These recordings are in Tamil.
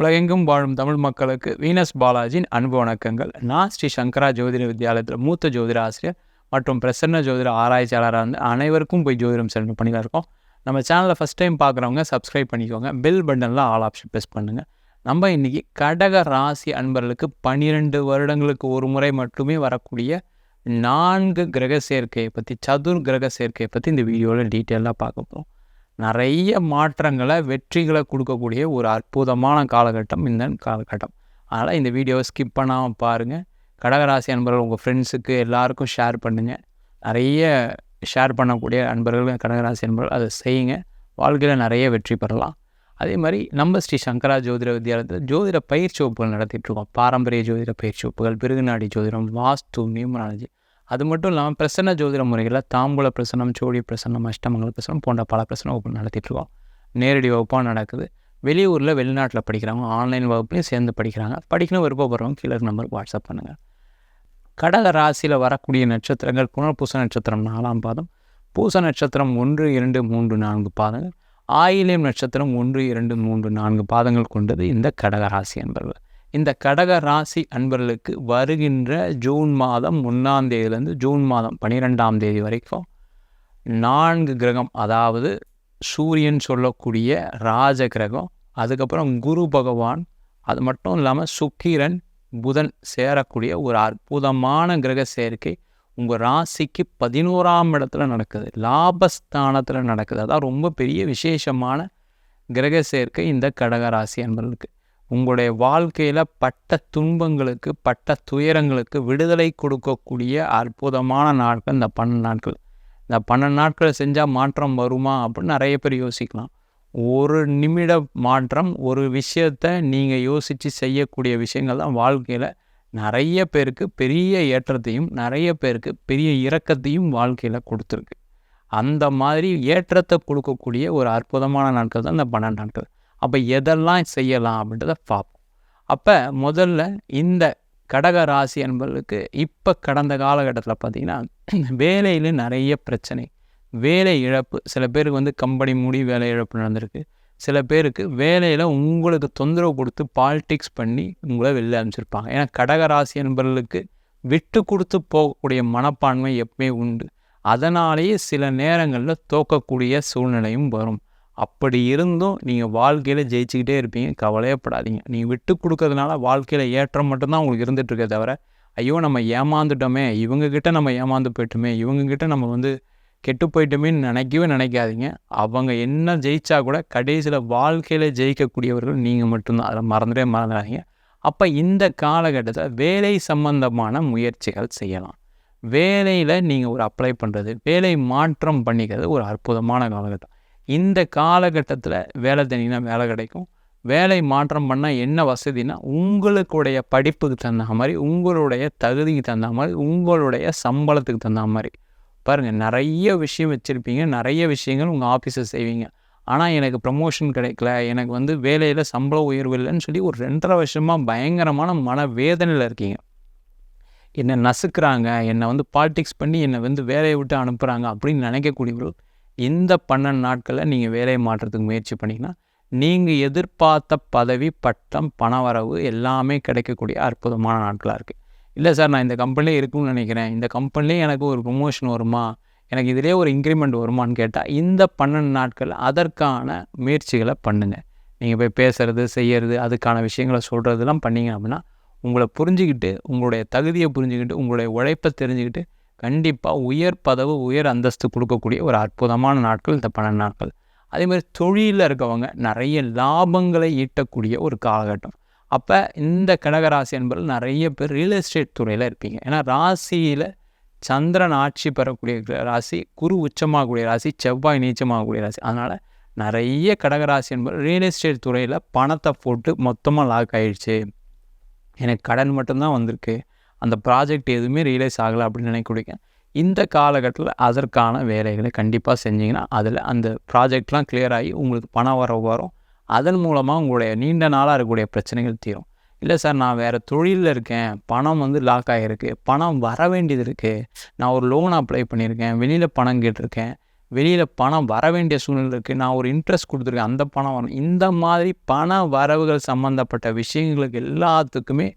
உலகெங்கும் வாழும் தமிழ் மக்களுக்கு வீனஸ் பாலாஜியின் அன்பு வணக்கங்கள். நான் ஸ்ரீ சங்கரா ஜோதிட வித்யாலயத்தில் மூத்த ஜோதிட ஆசிரியர் மற்றும் பிரசன்ன ஜோதிட ஆராய்ச்சியாளராக வந்து அனைவருக்கும் போய் ஜோதிடம் செல்லும் பண்ணியில் இருக்கோம். நம்ம சேனலை ஃபஸ்ட் டைம் பார்க்குறவங்க சப்ஸ்கிரைப் பண்ணிக்கோங்க. பெல் பட்டனில் ஆல் ஆப்ஷன் ப்ரெஸ் பண்ணுங்கள் நம்ம இன்றைக்கி கடக ராசி அன்பர்களுக்கு பன்னிரெண்டு வருடங்களுக்கு ஒரு முறை மட்டுமே வரக்கூடிய நான்கு கிரக சேர்க்கையை பற்றி சதுர் கிரக சேர்க்கையை பற்றி இந்த வீடியோவில் டீட்டெயிலாக பார்க்க போகிறோம் நிறைய மாற்றங்களை வெற்றிகளை கொடுக்கக்கூடிய ஒரு அற்புதமான காலகட்டம் இந்த காலகட்டம். அதனால் இந்த வீடியோவை ஸ்கிப் பண்ணாமல் பாருங்கள் கடகராசி அன்பர்கள் உங்கள் ஃப்ரெண்ட்ஸுக்கு எல்லாருக்கும் ஷேர் பண்ணுங்கள் நிறைய ஷேர் பண்ணக்கூடிய அன்பர்கள் கடகராசி அன்பர்கள் அதை செய்யுங்க. வாழ்க்கையில் நிறைய வெற்றி பெறலாம். அதே மாதிரி நம்ம ஸ்ரீ சங்கரா ஜோதிட வித்யாலயத்தில் ஜோதிட பயிற்சி வகுப்புகள் நடத்திட்டுருக்கோம் பாரம்பரிய ஜோதிட பயிற்சி வகுப்புகள் பிருகுநாடி ஜோதிடம் வாஸ்து நியூமராலஜி. அது மட்டும் இல்லாமல் பிரசன்ன ஜோதிட முறைகளில் தாம்பூல பிரசனம் சோழி பிரசனம் அஷ்டமங்கல பிரசனம் போன்ற பல பிரசனம் வகுப்பு நடத்திட்டுருக்கோம். நேரடி வகுப்பாக நடக்குது. வெளியூரில் வெளிநாட்டில் படிக்கிறவங்க ஆன்லைன் வகுப்புலையும் சேர்ந்து படிக்கிறாங்க. படிக்கணும் விருப்பப்படுறவங்க கீழே நம்பருக்கு வாட்ஸ்அப் பண்ணுங்கள் கடக ராசியில் வரக்கூடிய நட்சத்திரங்கள் புனர்பூச நட்சத்திரம் நாலாம் பாதம் பூச நட்சத்திரம் ஒன்று இரண்டு மூன்று நான்கு பாதங்கள் ஆயிலியம் நட்சத்திரம் ஒன்று இரண்டு மூன்று நான்கு பாதங்கள் கொண்டது இந்த கடக ராசி என்பர்கள். இந்த கடக ராசி அன்பர்களுக்கு வருகின்ற ஜூன் மாதம் ஒன்றாம் தேதியிலேருந்து ஜூன் மாதம் பன்னிரெண்டாம் தேதி வரைக்கும் நான்கு கிரகம் அதாவது சூரியன் சொல்லக்கூடிய ராஜ கிரகம் அதுக்கப்புறம் குரு பகவான் அது மட்டும் இல்லாமல் சுக்கிரன் புதன் சேரக்கூடிய ஒரு அற்புதமான கிரக சேர்க்கை உங்கள் ராசிக்கு பதினோராம் இடத்துல நடக்குது. லாபஸ்தானத்தில் நடக்குது. அதான் ரொம்ப பெரிய விசேஷமான கிரக சேர்க்கை இந்த கடக ராசி அன்பர்களுக்கு. உங்களுடைய வாழ்க்கையில் பட்ட துன்பங்களுக்கு பட்ட துயரங்களுக்கு விடுதலை கொடுக்கக்கூடிய அற்புதமான நாட்கள் இந்த பன்னெண்டு நாட்கள். இந்த பன்னெண்டு நாட்களை செஞ்சால் மாற்றம் வருமா அப்படின்னு நிறைய பேர் யோசிக்கலாம். ஒரு நிமிட மாற்றம் ஒரு விஷயத்தை நீங்கள் யோசித்து செய்யக்கூடிய விஷயங்கள் தான் வாழ்க்கையில் நிறைய பேருக்கு பெரிய ஏற்றத்தையும் நிறைய பேருக்கு பெரிய இறக்கத்தையும் வாழ்க்கையில் கொடுத்துருக்கு. அந்த மாதிரி ஏற்றத்தை கொடுக்கக்கூடிய ஒரு அற்புதமான நாட்கள் தான் இந்த பன்னெண்டு நாட்கள். அப்போ எதெல்லாம் செய்யலாம் அப்படின்றத பார்ப்போம். அப்போ முதல்ல இந்த கடக ராசி என்பவர்களுக்கு இப்போ கடந்த காலகட்டத்தில் பார்த்திங்கன்னா வேலையில் நிறைய பிரச்சனை. வேலை இழப்பு சில பேருக்கு வந்து கம்பெனி மூடி வேலை இழப்பு நடந்திருக்கு. சில பேருக்கு வேலையில் உங்களுக்கு தொந்தரவு கொடுத்து பாலிடிக்ஸ் பண்ணி உங்களை வெளில அனுப்பிச்சிருப்பாங்க. ஏன்னா கடக ராசி என்பவர்களுக்கு விட்டு கொடுத்து போகக்கூடிய மனப்பான்மை எப்பவுமே உண்டு. அதனாலேயே சில நேரங்களில் தோக்கக்கூடிய சூழ்நிலையும் வரும். அப்படி இருந்தும் நீங்கள் வாழ்க்கையில் ஜெயிச்சுக்கிட்டே இருப்பீங்க. கவலையப்படாதீங்க நீங்கள் விட்டு கொடுக்கறதுனால வாழ்க்கையில் ஏற்றம் மட்டும்தான் உங்களுக்கு இருந்துகிட்ருக்கே தவிர ஐயோ நம்ம ஏமாந்துட்டோமே இவங்கக்கிட்ட நம்ம ஏமாந்து போயிட்டோமே இவங்கக்கிட்ட நம்ம வந்து கெட்டு போயிட்டோமேன்னு நினைக்கவே நினைக்காதீங்க. அவங்க என்ன ஜெயிச்சா கூட கடைசியில் வாழ்க்கையில் ஜெயிக்கக்கூடியவர்கள் நீங்கள் மட்டும்தான். அதை மறந்துட்டே மறந்துடாதீங்க. அப்போ இந்த காலகட்டத்தில் வேலை சம்பந்தமான முயற்சிகள் செய்யலாம். வேலையில் நீங்கள் ஒரு அப்ளை பண்ணுறது வேலை மாற்றம் பண்ணிக்கிறது ஒரு அற்புதமான காலகட்டம். இந்த காலகட்டத்தில் வேலை தனினா வேலை கிடைக்கும். வேலை மாற்றம் பண்ணால் என்ன வசதினா உங்களுக்குடைய படிப்புக்கு தகுந்த மாதிரி உங்களுடைய தகுதிக்கு தகுந்த மாதிரி உங்களுடைய சம்பளத்துக்கு தகுந்த மாதிரி. பாருங்கள் நிறைய விஷயம் வச்சுருப்பீங்க நிறைய விஷயங்கள் உங்கள் ஆஃபீஸில் செய்வீங்க. ஆனால் எனக்கு ப்ரமோஷன் கிடைக்கல எனக்கு வந்து வேலையில் சம்பள உயர்வு இல்லைன்னு சொல்லி ஒரு ரெண்டரை வருஷமாக பயங்கரமான மன வேதனையில் இருக்கீங்க. என்னை நசுக்கிறாங்க என்னை வந்து பாலிடிக்ஸ் பண்ணி என்னை வந்து வேலையை விட்டு அனுப்புகிறாங்க அப்படின்னு நினைக்கக்கூடியவர்கள் இந்த பன்னெண்டு நாட்களில் நீங்கள் வேலை மாற்றத்துக்கு முயற்சி பண்ணிங்கன்னா நீங்கள் எதிர்பார்த்த பதவி பட்டம் பணவரவு எல்லாமே கிடைக்கக்கூடிய அற்புதமான நாட்களாக இருக்குது இல்லை சார் நான் இந்த கம்பெனிலே இருக்கும்னு நினைக்கிறேன். இந்த கம்பெனிலே எனக்கு ஒரு ப்ரொமோஷன் வருமா? எனக்கு இதிலே ஒரு இன்க்ரிமெண்ட் வருமானு கேட்டால் இந்த பன்னெண்டு நாட்கள் அதற்கான முயற்சிகளை பண்ணுங்கள் நீங்கள் போய் பேசுகிறது செய்கிறது அதுக்கான விஷயங்களை சொல்கிறதுலாம் பண்ணிங்க அப்படின்னா உங்களை புரிஞ்சுக்கிட்டு உங்களுடைய தகுதியை புரிஞ்சுக்கிட்டு உங்களுடைய உழைப்பை தெரிஞ்சுக்கிட்டு கண்டிப்பாக உயர் பதவு உயர் அந்தஸ்து கொடுக்கக்கூடிய ஒரு அற்புதமான நாட்கள் இந்த பன்னெண்டு நாட்கள். அதேமாதிரி தொழிலில் இருக்கவங்க நிறைய லாபங்களை ஈட்டக்கூடிய ஒரு காலகட்டம். அப்போ இந்த கடகராசி என்பது நிறைய பேர் ரியல் எஸ்டேட் துறையில் இருப்பீங்க. ஏன்னா ராசியில் சந்திரன் ஆட்சி பெறக்கூடிய ராசி குரு உச்சமாகக்கூடிய ராசி செவ்வாய் நீச்சமாகக்கூடிய ராசி. அதனால் நிறைய கடகராசி என்பது ரியல் எஸ்டேட் துறையில் பணத்தை போட்டு மொத்தமாக லாக் ஆகிடுச்சு எனக்கு கடன் மட்டும்தான் வந்திருக்கு. அந்த ப்ராஜெக்ட் எதுவுமே ரியலைஸ் ஆகலை அப்படின்னு நினைக்கக்கூடிய இந்த காலகட்டத்தில் அதற்கான வேலைகளை கண்டிப்பாக செஞ்சிங்கன்னா அதில் அந்த ப்ராஜெக்ட்லாம் கிளியர் ஆகி உங்களுக்கு பணம் வர வரும். அதன் மூலமாக உங்களுடைய நீண்ட நாளாக இருக்கக்கூடிய பிரச்சனைகள் தீரும். இல்லை சார் நான் வேறு தொழிலில் இருக்கேன் பணம் வந்து லாக் ஆகிருக்கு பணம் வர வேண்டியது இருக்குது நான் ஒரு லோன் அப்ளை பண்ணியிருக்கேன் வெளியில் பணம் கேட்டிருக்கேன். வெளியில் பணம் வர வேண்டிய சூழ்நிலை இருக்குது நான் ஒரு இன்ட்ரெஸ்ட் கொடுத்துருக்கேன் அந்த பணம் வரும் இந்த மாதிரி பண வரவுகள் சம்மந்தப்பட்ட விஷயங்களுக்கு எல்லாத்துக்குமே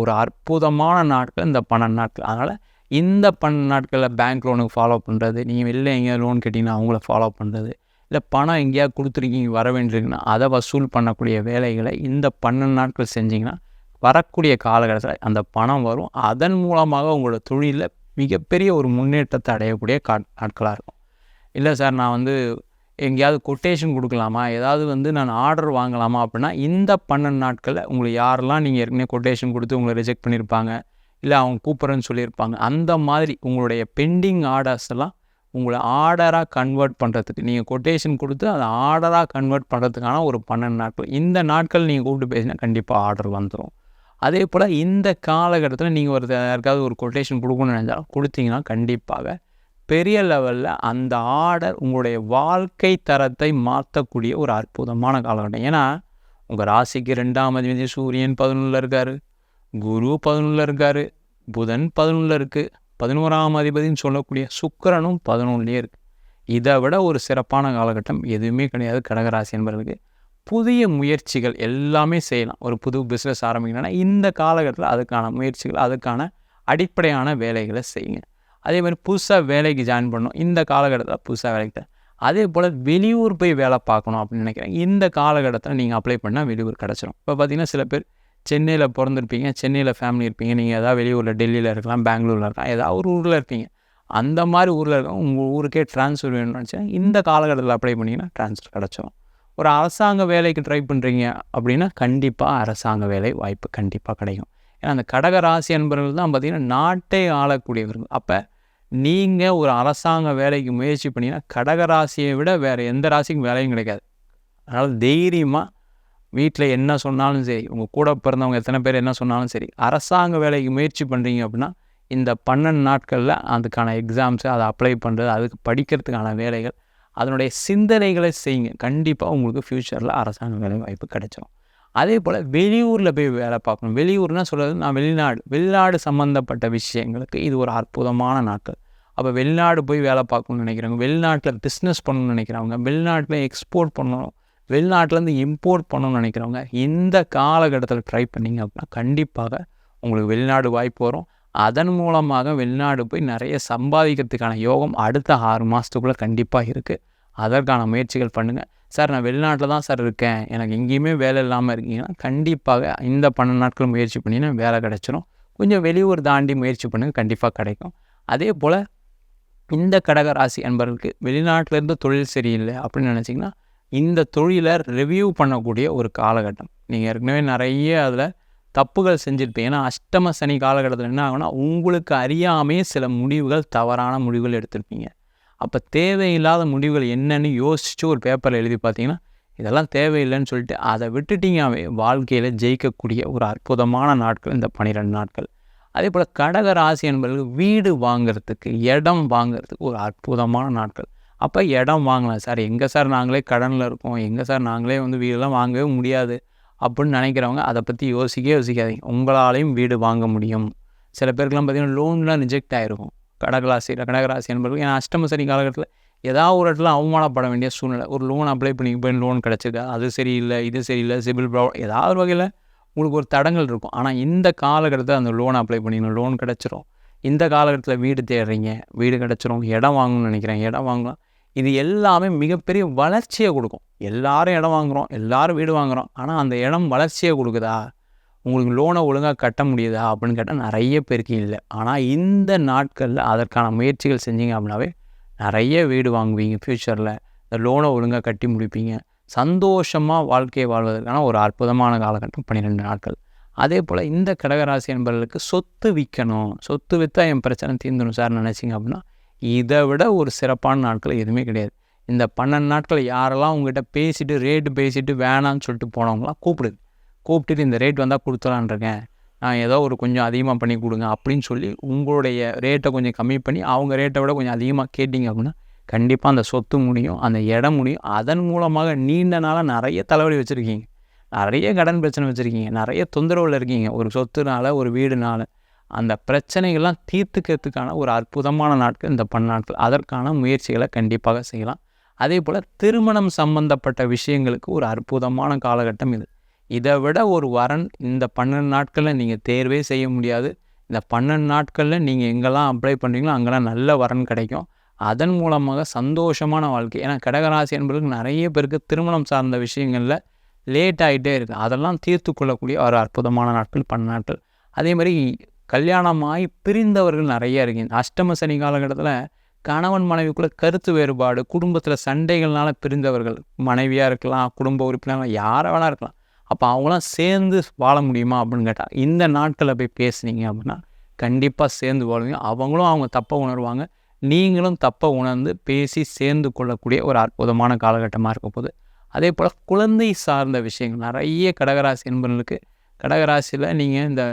ஒரு அற்புதமான நாட்கள் இந்த பன்னெண்டு நாட்கள். அதனால் இந்த பன்னெண்டு நாட்களில் பேங்க் லோனுக்கு ஃபாலோ பண்ணுறது நீங்கள் வெளில எங்கேயாவது லோன் கேட்டிங்கன்னா அவங்கள ஃபாலோ பண்ணுறது இல்லை பணம் எங்கேயாவது கொடுத்துருக்கீங்க வர வேண்டியிருக்குன்னா அதை வசூல் பண்ணக்கூடிய வேலைகளை இந்த பன்னெண்டு நாட்கள் செஞ்சிங்கன்னா வரக்கூடிய காலகட்டத்தில் அந்த பணம் வரும். அதன் மூலமாக உங்களோட தொழிலில் மிகப்பெரிய ஒரு முன்னேற்றத்தை அடையக்கூடிய கா நாட்களாக இருக்கும். இல்லை சார் நான் வந்து எங்கேயாவது கொட்டேஷன் கொடுக்கலாமா? ஏதாவது வந்து நான் ஆர்டர் வாங்கலாமா அப்படின்னா இந்த பன்னெண்டு நாட்களில் உங்களுக்கு யாரெல்லாம் நீங்கள் ஏற்கனவே கொட்டேஷன் கொடுத்து உங்களை ரிஜெக்ட் பண்ணியிருப்பாங்க இல்லை அவங்க கூப்பிட்றேன்னு சொல்லியிருப்பாங்க அந்த மாதிரி உங்களுடைய பெண்டிங் ஆர்டர்ஸ் எல்லாம் உங்களை ஆர்டராக கன்வெர்ட் பண்ணுறதுக்கு நீங்கள் கொட்டேஷன் கொடுத்து அதை ஆர்டராக கன்வெர்ட் பண்ணுறதுக்கான ஒரு பன்னெண்டு நாட்கள். இந்த நாட்கள் நீங்கள் கூப்பிட்டு பேசினா கண்டிப்பாக ஆர்டர் வந்துடும் அதே போல் இந்த காலகட்டத்தில் நீங்கள் ஒரு யாருக்காவது ஒரு கொட்டேஷன் கொடுக்கணும்னு நினைச்சாலும் கொடுத்தீங்கன்னா கண்டிப்பாக பெரிய லெவலில் அந்த ஆர்டர் உங்களுடைய வாழ்க்கை தரத்தை மாற்றக்கூடிய ஒரு அற்புதமான காலகட்டம். ஏன்னா உங்கள் ராசிக்கு ரெண்டாம் அதிபதி சூரியன் பதினொன்றில் இருக்கார் குரு பதினொன்றில் இருக்கார் புதன் பதினொன்றில் இருக்குது பதினோராம் அதிபதினு சொல்லக்கூடிய சுக்கரனும் பதினொன்றுலேயே இருக்குது இதை விட ஒரு சிறப்பான காலகட்டம் எதுவுமே கிடையாது கடகராசி என்பவர்களுக்கு புதிய முயற்சிகள் எல்லாமே செய்யலாம். ஒரு புது பிஸ்னஸ் ஆரம்பிக்கணும்னா இந்த காலகட்டத்தில் அதுக்கான முயற்சிகள் அதுக்கான அடிப்படையான வேலைகளை செய்யுங்க. அதே மாதிரி புதுசாக வேலைக்கு ஜாயின் பண்ணணும். இந்த காலகட்டத்தில் புதுசாக வேலைக்கு அதே போல் வெளியூர் போய் வேலை பார்க்கணும் அப்படின்னு நினைக்கிறேன். இந்த காலகட்டத்தில் நீங்கள் அப்ளை பண்ணால் வெளியூர் கிடச்சிரும். இப்போ பார்த்தீங்கன்னா சில பேர் சென்னையில் பிறந்திருப்பீங்க சென்னையில் ஃபேமிலி இருப்பீங்க. நீங்கள் ஏதாவது வெளியூரில் டெல்லியில் இருக்கலாம் பெங்களூரில் இருக்கலாம் ஏதாவது ஒரு ஊரில் இருப்பீங்க. அந்த மாதிரி ஊரில் இருக்க உங்கள் ஊருக்கே ட்ரான்ஸ்ஃபர் வேணும்னு நினச்சா இந்த காலகட்டத்தில் அப்ளை பண்ணிங்கன்னா ட்ரான்ஸ்ஃபர் கிடச்சிரும். ஒரு அரசாங்க வேலைக்கு ட்ரை பண்ணுறீங்க அப்படின்னா கண்டிப்பாக அரசாங்க வேலை வாய்ப்பு கண்டிப்பாக கிடைக்கும். ஏன்னா அந்த கடக ராசி என்பவர்கள் தான் பார்த்திங்கன்னா நாட்டை ஆளக்கூடியவர்கள். அப்போ நீங்கள் ஒரு அரசாங்க வேலைக்கு முயற்சி பண்ணிங்கன்னா கடக ராசியை விட வேறு எந்த ராசிக்கும் வேலையும் கிடைக்காது. அதனால் தைரியமாக வீட்டில் என்ன சொன்னாலும் சரி உங்கள் கூட பிறந்தவங்க எத்தனை பேர் என்ன சொன்னாலும் சரி அரசாங்க வேலைக்கு முயற்சி பண்ணுறீங்க அப்படின்னா இந்த பன்னெண்டு நாட்களில் அதுக்கான எக்ஸாம்ஸு அதை அப்ளை பண்ணுறது அதுக்கு படிக்கிறதுக்கான வேலைகள் அதனுடைய சிந்தனைகளை செய்யுங்க. கண்டிப்பாக உங்களுக்கு ஃப்யூச்சரில் அரசாங்க வேலை வாய்ப்பு கிடைச்சிடும் அதே போல் வெளியூரில் போய் வேலை பார்க்கணும். வெளியூர்னால் சொல்கிறது நான் வெளிநாடு வெளிநாடு சம்மந்தப்பட்ட விஷயங்களுக்கு இது ஒரு அற்புதமான நாட்கள். அப்போ வெளிநாடு போய் வேலை பார்க்கணும்னு நினைக்கிறவங்க வெளிநாட்டில் பிஸ்னஸ் பண்ணணும்னு நினைக்கிறவங்க வெளிநாட்டில் எக்ஸ்போர்ட் பண்ணணும் வெளிநாட்டிலேருந்து இம்போர்ட் பண்ணணும்னு நினைக்கிறவங்க இந்த காலகட்டத்தில் ட்ரை பண்ணிங்க அப்படின்னா கண்டிப்பாக உங்களுக்கு வெளிநாடு வாய்ப்பு வரும். அதன் மூலமாக வெளிநாடு போய் நிறைய சம்பாதிக்கிறதுக்கான யோகம் அடுத்த ஆறு மாதத்துக்குள்ளே கண்டிப்பாக இருக்குது அதற்கான முயற்சிகள் பண்ணுங்கள் சார் நான் வெளிநாட்டில் தான் சார் இருக்கேன். எனக்கு எங்கேயுமே வேலை இல்லாமல் இருக்கீங்கன்னா கண்டிப்பாக இந்த பன்னெண்டு நாட்கள் முயற்சி பண்ணினா வேலை கிடச்சிரும். கொஞ்சம் வெளியூர் தாண்டி முயற்சி பண்ணுங்கள் கண்டிப்பாக கிடைக்கும். அதே போல் இந்த கடக ராசி என்பவர்களுக்கு வெளிநாட்டிலேருந்து தொழில் சரியில்லை அப்படின்னு நினச்சிங்கன்னா இந்த தொழிலை ரிவ்யூ பண்ணக்கூடிய ஒரு காலகட்டம். நீங்கள் ஏற்கனவே நிறைய அதில் தப்புகள் செஞ்சுருப்பீங்க. ஏன்னா அஷ்டம சனி காலகட்டத்தில் என்ன ஆகுனா உங்களுக்கு அறியாமே சில முடிவுகள் தவறான முடிவுகள் எடுத்திருப்பீங்க. அப்போ தேவையில்லாத முடிவுகள் என்னன்னு யோசித்து ஒரு பேப்பரில் எழுதி பார்த்தீங்கன்னா இதெல்லாம் தேவையில்லைன்னு சொல்லிட்டு அதை விட்டுட்டீங்கவே வாழ்க்கையில் ஜெயிக்கக்கூடிய ஒரு அற்புதமான நாட்கள் இந்த பன்னிரெண்டு நாட்கள். அதே போல் கடக ராசி என்பவர்கள் வீடு வாங்குறதுக்கு இடம் வாங்குறதுக்கு ஒரு அற்புதமான நாட்கள். அப்போ இடம் வாங்கலாம். சார் எங்கே சார் நாங்களே கடனில் இருக்கோம். எங்கே சார் நாங்களே வந்து வீடெல்லாம் வாங்கவே முடியாது அப்படின்னு நினைக்கிறவங்க அதை பற்றி யோசிக்கவே யோசிக்காதீங்க. உங்களாலையும் வீடு வாங்க முடியும். சில பேருக்குலாம் பார்த்திங்கன்னா லோன்லாம் ரிஜெக்ட் ஆகிருக்கும் கடகராசி கடகராசி என்பது ஏன்னா அஷ்டம சனி காலகட்டத்தில் ஏதாவது ஒரு இடத்துல அவமானப்பட வேண்டிய சூழ்நிலை. ஒரு லோன் அப்ளை பண்ணி போய் லோன் கிடச்சிருக்கா. அது சரியில்லை இது சரியில்லை சிபில் ப்ராப்ளம் ஏதாவது ஒரு வகையில் உங்களுக்கு ஒரு தடங்கள் இருக்கும். ஆனால் இந்த காலகட்டத்தில் அந்த லோன் அப்ளை பண்ணிக்கணும் லோன் கிடச்சிரும். இந்த காலகட்டத்தில் வீடு தேடுறீங்க வீடு கிடச்சிரும் இடம் வாங்கணும்னு நினைக்கிறேன் இடம் வாங்கலாம். இது எல்லாமே மிகப்பெரிய வளர்ச்சியை கொடுக்கும். எல்லாரும் இடம் வாங்குகிறோம் எல்லாரும் வீடு வாங்குகிறோம் ஆனால் அந்த இடம் வளர்ச்சியை கொடுக்குதா? உங்களுக்கு லோனை ஒழுங்காக கட்ட முடியுதா அப்படின்னு கேட்டால் நிறைய பேருக்கு இல்லை. ஆனால் இந்த நாட்களில் அதற்கான முயற்சிகள் செஞ்சீங்க அப்படின்னாவே நிறைய வீடு வாங்குவீங்க ஃப்யூச்சரில் இந்த லோனை ஒழுங்காக கட்டி முடிப்பீங்க. சந்தோஷமாக வாழ்க்கையை வாழ்வதற்கான ஒரு அற்புதமான காலகட்டம் பன்னிரெண்டு நாட்கள். அதே போல் இந்த கடகராசி என்பவர்களுக்கு சொத்து விற்கணும். சொத்து விற்றா என் பிரச்சனை தீர்ந்துடும் சார் நினச்சிங்க அப்படின்னா இதை விட ஒரு சிறப்பான நாட்கள் எதுவுமே கிடையாது. இந்த பன்னெண்டு நாட்கள் யாரெல்லாம் உங்ககிட்ட பேசிட்டு ரேட்டு பேசிட்டு வேணான்னு சொல்லிட்டு போனவங்களாம் கூப்பிடுது கூப்பிட்டுட்டு இந்த ரேட் வந்தால் கொடுத்துலான் நான் ஏதோ ஒரு கொஞ்சம் அதிகமாக பண்ணி கொடுங்க அப்படின்னு சொல்லி உங்களுடைய ரேட்டை கொஞ்சம் கம்மி பண்ணி அவங்க ரேட்டை விட கொஞ்சம் அதிகமாக கேட்டிங்க அப்படின்னா கண்டிப்பாக அந்த சொத்து முடியும் அந்த இடம் முடியும். அதன் மூலமாக நீண்ட நாளாக நிறைய தலைவலி வச்சுருக்கீங்க. நிறைய கடன் பிரச்சனை வச்சுருக்கீங்க. நிறைய தொந்தரவில் இருக்கீங்க. ஒரு சொத்துனால ஒரு வீடுனால. அந்த பிரச்சனைகள்லாம் தீர்த்துக்கிறதுக்கான ஒரு அற்புதமான நாட்கள் இந்த பன்னாட்கள் அதற்கான முயற்சிகளை கண்டிப்பாக செய்யலாம். அதே போல் திருமணம் சம்பந்தப்பட்ட விஷயங்களுக்கு ஒரு அற்புதமான காலகட்டம் இது. இதை விட ஒரு வரன் இந்த பன்னெண்டு நாட்களில் நீங்கள் தேர்வே செய்ய முடியாது. இந்த பன்னெண்டு நாட்களில் நீங்கள் எங்கெல்லாம் அப்ளை பண்ணுறீங்களோ அங்கெல்லாம் நல்ல வரன் கிடைக்கும். அதன் மூலமாக சந்தோஷமான வாழ்க்கை. ஏன்னா கடகராசி என்பதற்கு நிறைய பேருக்கு திருமணம் சார்ந்த விஷயங்களில் லேட் ஆகிட்டே இருக்குது அதெல்லாம் தீர்த்து கொள்ளக்கூடிய ஒரு அற்புதமான நாட்கள் பன்னெண்டு நாட்கள். அதே மாதிரி கல்யாணமாகி பிரிந்தவர்கள் நிறைய இருக்கீங்க. அஷ்டம சனி காலகட்டத்தில் கணவன் மனைவிக்குள்ளே கருத்து வேறுபாடு குடும்பத்தில் சண்டைகள்னால பிரிந்தவர்கள் மனைவியாக இருக்கலாம் குடும்ப உறுப்பினர்கள் யாரை வேணால் இருக்கலாம். அப்போ அவங்களாம் சேர்ந்து வாழ முடியுமா அப்படின்னு கேட்டால் இந்த நாட்களில் போய் பேசுனீங்க அப்படின்னா கண்டிப்பாக சேர்ந்து வாழுவீங்க. அவங்களும் அவங்க தப்பை உணர்வாங்க. நீங்களும் தப்பை உணர்ந்து பேசி சேர்ந்து கொள்ளக்கூடிய ஒரு அற்புதமான காலகட்டமாக இருக்க போகுது. அதே போல் குழந்தை சார்ந்த விஷயங்கள் நிறைய கடகராசி என்பவர்களுக்கு கடகராசியில் நீங்கள் இந்த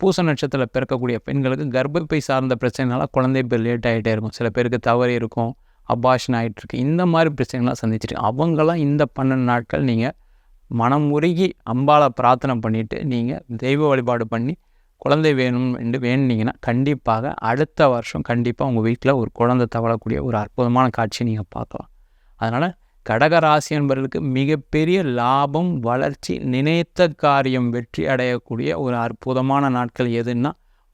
பூச நட்சத்திரத்தில் பிறக்கக்கூடிய பெண்களுக்கு கர்ப்பப்பை சார்ந்த பிரச்சனைனால குழந்தை பேர் லேட் ஆகிட்டே இருக்கும். சில பேருக்கு தவறி இருக்கும் அபாஷன் ஆகிட்டுருக்கு இந்த மாதிரி பிரச்சனைகள்லாம் சந்திச்சிருக்கு அவங்களாம் இந்த பன்னெண்டு நாட்கள் நீங்கள் மனம் உருகி அம்பாவை பிரார்த்தனை பண்ணிவிட்டு நீங்கள் தெய்வ வழிபாடு பண்ணி குழந்தை வேணும் என்று வேணுனீங்கன்னா கண்டிப்பாக அடுத்த வருஷம் கண்டிப்பாக உங்கள் வீட்டில் ஒரு குழந்தை தவழக்கூடிய ஒரு அற்புதமான காட்சியை நீங்கள் பார்க்கலாம். அதனால் கடகராசி என்பவர்களுக்கு மிகப்பெரிய லாபம் வளர்ச்சி நினைத்த காரியம் வெற்றி அடையக்கூடிய ஒரு அற்புதமான நாட்கள் எதுன்னா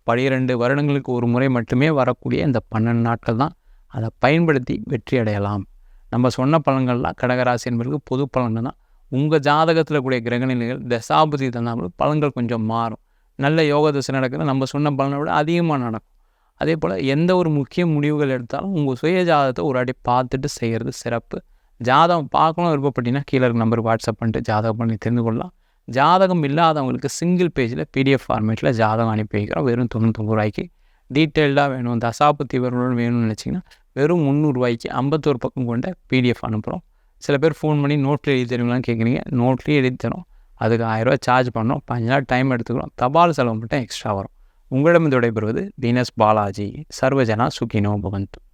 பனிரெண்டு வருடங்களுக்கு ஒரு முறை மட்டுமே வரக்கூடிய இந்த பன்னெண்டு நாட்கள் தான். அதை பயன்படுத்தி வெற்றி அடையலாம். நம்ம சொன்ன பலன்கள்லாம் கடகராசி என்பவர்களுக்கு பொது பலன்கள் தான். உங்கள் ஜாதகத்தில் கூடிய கிரகநிலைகள் தசாபதி தந்தாமல் பலன்கள் கொஞ்சம் மாறும். நல்ல யோக தசை நடக்கிற நம்ம சொன்ன பலனை விட அதிகமாக நடக்கும். அதே போல் எந்த ஒரு முக்கிய முடிவுகள் எடுத்தாலும் உங்கள் சுய ஜாதகத்தை ஒரு அடி பார்த்துட்டு செய்கிறது சிறப்பு. ஜாதகம் பார்க்கணும் விருப்பப்பட்டீங்கன்னா கீழே இருக்க நம்பர் வாட்ஸ்அப் பண்ணிட்டு ஜாதகம் பண்ணி தெரிந்து கொள்ளலாம். ஜாதகம் இல்லாதவங்களுக்கு சிங்கிள் பேஜில் பிடிஎஃப் ஃபார்மேட்டில் ஜாதகம் அனுப்பி வைக்கிறோம். வெறும் தொண்ணூத்தொம்பது ரூபாய்க்கு. டீட்டெயில்டாக வேணும் தசாபத்தி விவரம் வேணும்னு நினச்சிங்கன்னா வெறும் முந்நூறுரூவாய்க்கு ஐம்பத்தோரு பக்கம் கொண்ட பிடிஎஃப் அனுப்புகிறோம் சில பேர் ஃபோன் பண்ணி நோட்டில் எழுதி தருவீங்களான்னு கேட்குறீங்க. நோட்லேயே எழுதி தரோம். அதுக்கு ஆயிரரூவா சார்ஜ் பண்ணோம். பதினஞ்சு நாள் டைம் எடுத்துக்கிறோம். தபால் செலவு மட்டும் எக்ஸ்ட்ரா வரும். உங்களிடம் விடைபெறுவது தினேஷ் பாலாஜி. சர்வஜனா சுகினோ பவந்து